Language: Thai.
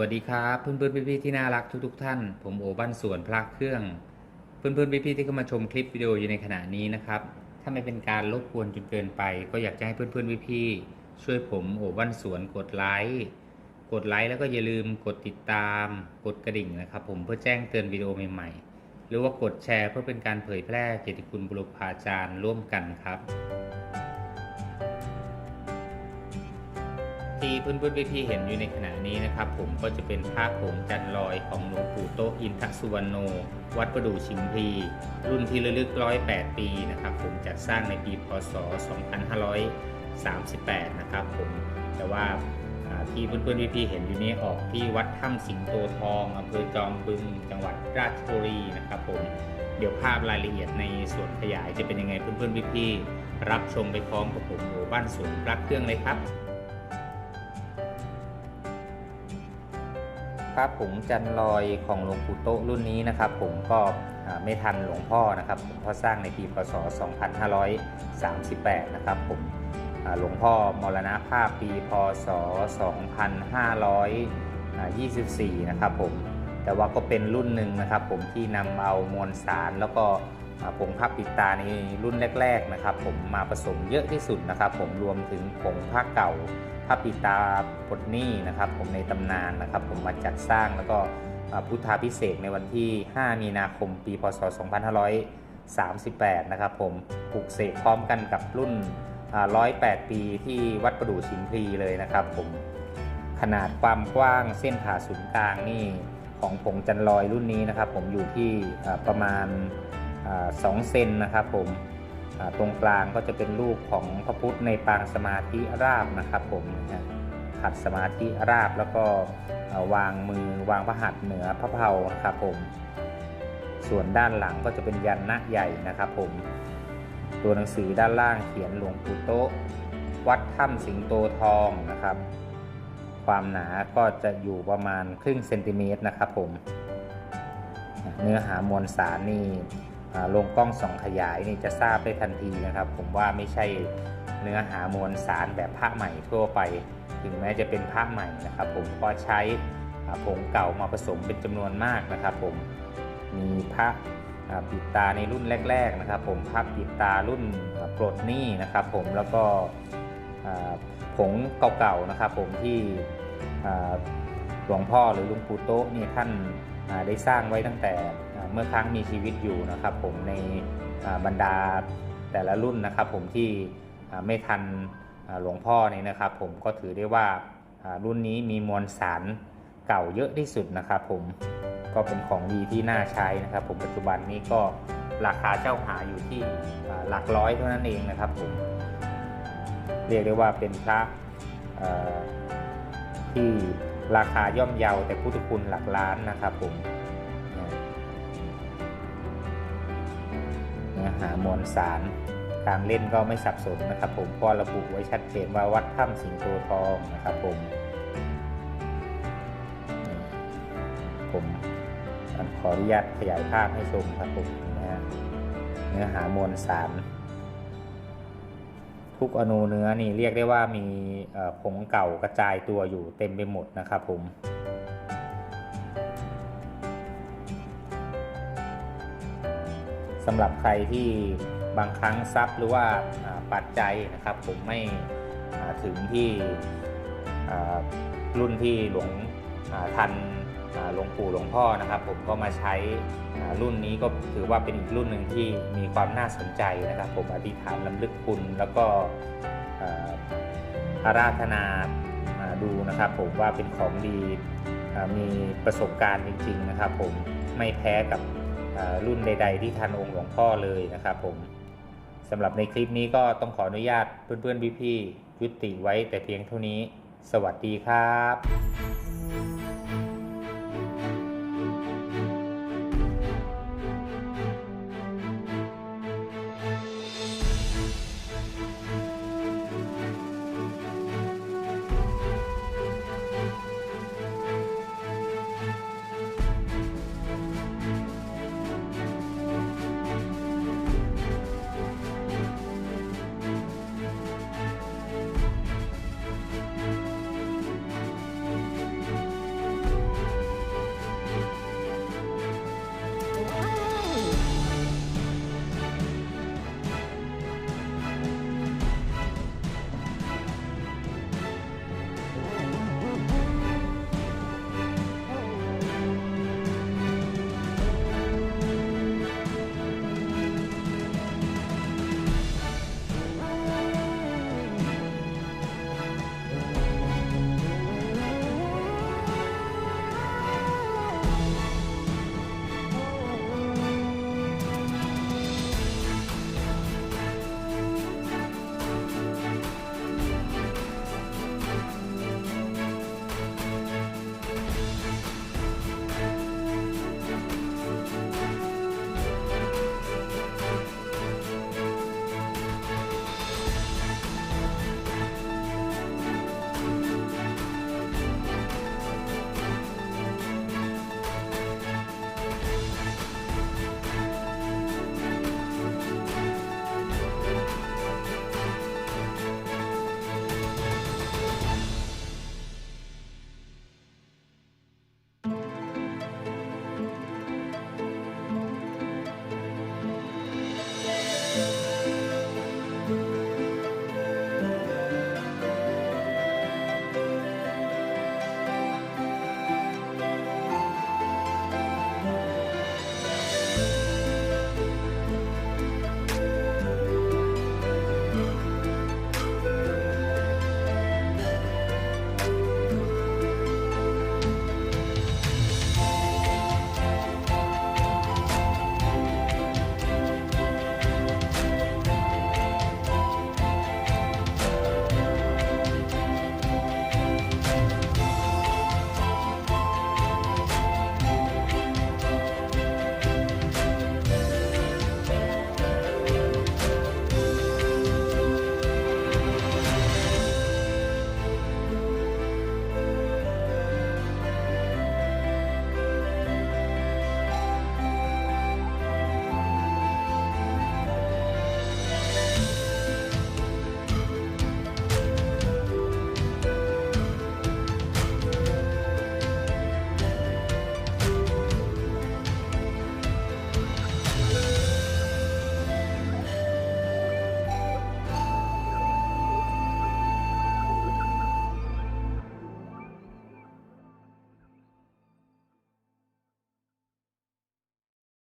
วัสดีครับเพื่อนๆพี่ๆที่น่ารักทุกๆท่าน ผมโอบ้านสวนพระเครื่อง เพื่อนๆพี่ๆที่เข้ามาชมคลิปวิดีโออยู่ในขณะนี้นะครับถ้าไม่เป็นการรบกวนจนเกินไป ก็อยากจะให้เพื่อนๆพี่ๆช่วยผมโอบ้านสวนกดไลค์กดไลค์แล้วก็อย่าลืมกดติดตาม กดกระดิ่งนะครับ ผมเพื่อแจ้งเตือนวิดีโอใหม่ๆ หรือว่ากดแชร์เพื่อเป็นการเผยแพร่เกียรติคุณบุรพาจารย์ร่วมกันครับ ที่เพื่อนๆพี่ๆเห็นอยู่ในขณะนี้นะครับ ผมก็จะเป็นภาพโขงจันลอยของหลวงปู่โตอินทสุวรรณโน วัดประดู่ชิมพี รุ่นที่ระลึก108ปีนะครับ ผมจัดสร้างในปีพศ 2538 นะครับผมแต่ว่าอ่าที่เพื่อนๆพี่ๆเห็นอยู่นี้ออกที่วัดถ้ำสิงโตทองอำเภอจอมบึงจังหวัดราชบุรีนะครับผมเดี๋ยวภาพรายละเอียดในส่วนขยายจะเป็นยังไงเพื่อนๆพี่ๆรับชมไปพร้อมกับผมโอบ้านสวนพระเครื่องเลยครับ ระผงจันลอยของหลวงปู่โตรุ่นนี้นะครับ ผมก็ไม่ทันหลวงพ่อนะครับผมเพราะสร้างในปีพศ 2538 นะครับผมหลวงพ่อมรณภาพปีพศ 2524 นะครับผมแต่ว่าก็เป็นรุ่นหนึ่งนะครับ ผมที่นำเอามวลสารแล้วก็ผงพับปิดตาในรุ่นแรก ๆนะครับ ผมมาผสมเยอะที่สุดนะครับ ผมรวมถึงผงผ้าเก่า พระปิตาปลดหนี้นะครับ ผมในตำนานนะครับ ผมมาจัดสร้างแล้วก็พุทธาพิเศษในวันที่ 5 มีนาคม ปี พศ 2538 นะครับ ผมปลุกเสกพร้อมกันกับรุ่น 108 ปีที่วัดประดู่ชิมพลีเลยนะครับ ผมขนาดความกว้างเส้นผ่าศูนย์กลางนี่ของผงจันลอยรุ่นนี้นะครับ ผมอยู่ที่ประมาณ2เซนนะครับ ผม ตรงกลางก็จะเป็นรูปของพระพุทธในปางสมาธิราบนะครับผมขัดสมาธิราบแล้วก็วางมือวางพระหัตถ์เหนือพระเพลานะครับผม ส่วนด้านหลังก็จะเป็นยันนะใหญ่นะครับผม ตัวหนังสือด้านล่างเขียนหลวงปู่โตวัดถ้ำสิงโตทองนะครับ ความหนาก็จะอยู่ประมาณครึ่งเซนติเมตรนะครับผม เนื้อหามวลสารนี่ ลงกล้องส่องขยายนี่จะทราบได้ทันทีนะครับ ผมว่าไม่ใช่เนื้อหามวลสารแบบพระใหม่ทั่วไป ถึงแม้จะเป็นพระใหม่นะครับ ผมก็ใช้ผงเก่ามาผสมเป็นจำนวนมากนะครับ ผมมีพระอ่าปิดตาในรุ่นแรก ๆนะครับ ผมพระปิดตารุ่นอ่าปลดนี้นะครับ ผมแล้วก็ผงเก่าๆนะครับ ผมที่หลวงพ่อหรือหลุงปู่โต๊ะนี่ท่านได้สร้างไว้ตั้งแต่ เมื่อครั้งมีชีวิตอยู่นะครับผมในบรรดาแต่ละรุ่นนะครับผมที่ไม่ทันหลวงพ่อนี่นะครับ ผมก็ถือได้ว่ารุ่นนี้มีมวลสารเก่าเยอะที่สุดนะครับผมก็เป็นของดีที่น่าใช้นะครับ ผมปัจจุบันนี้ก็ราคาเจ้าหาอยู่ที่หลักร้อยเท่านั้นเองนะครับผมเรียกได้ว่าเป็นพระที่ราคาย่อมเยาแต่พุทธคุณหลักล้านนะครับผม หามวลสาร การเล่นก็ไม่สับสนนะครับ ผมเพราะระบุไว้ชัดเจนว่าวัดถ้ำสิงโตทองนะครับผมผมขออนุญาตขยายภาพให้ชมครับผมนะฮะเนื้อหามวลสาร ทุกอนูเนื้อนี่เรียกได้ว่ามีผงเก่ากระจายตัวอยู่เต็มไปหมดนะครับผม สำหรับใครที่บางครั้งทรัพย์หรือว่าปัจจัยนะครับ ผมไม่ถึงที่รุ่นที่หลวงทันหลวงปู่หลวงพ่อนะครับ ผมก็มาใช้รุ่นนี้ก็ถือว่าเป็นอีกรุ่นหนึ่งที่มีความน่าสนใจนะครับ ผมอธิษฐานลำลึกคุณแล้วก็อาราธนาอ่าดูนะครับ ผมว่าเป็นของดีมีประสบการณ์จริง ๆ นะครับ ผมไม่แพ้กับ รุ่นใด ๆ ที่ทันองค์หลวงพ่อเลยนะครับผมสำหรับในคลิปนี้ก็ต้องขออนุญาตเพื่อนๆพี่ๆยุติไว้แต่เพียงเท่านี้ สวัสดีครับ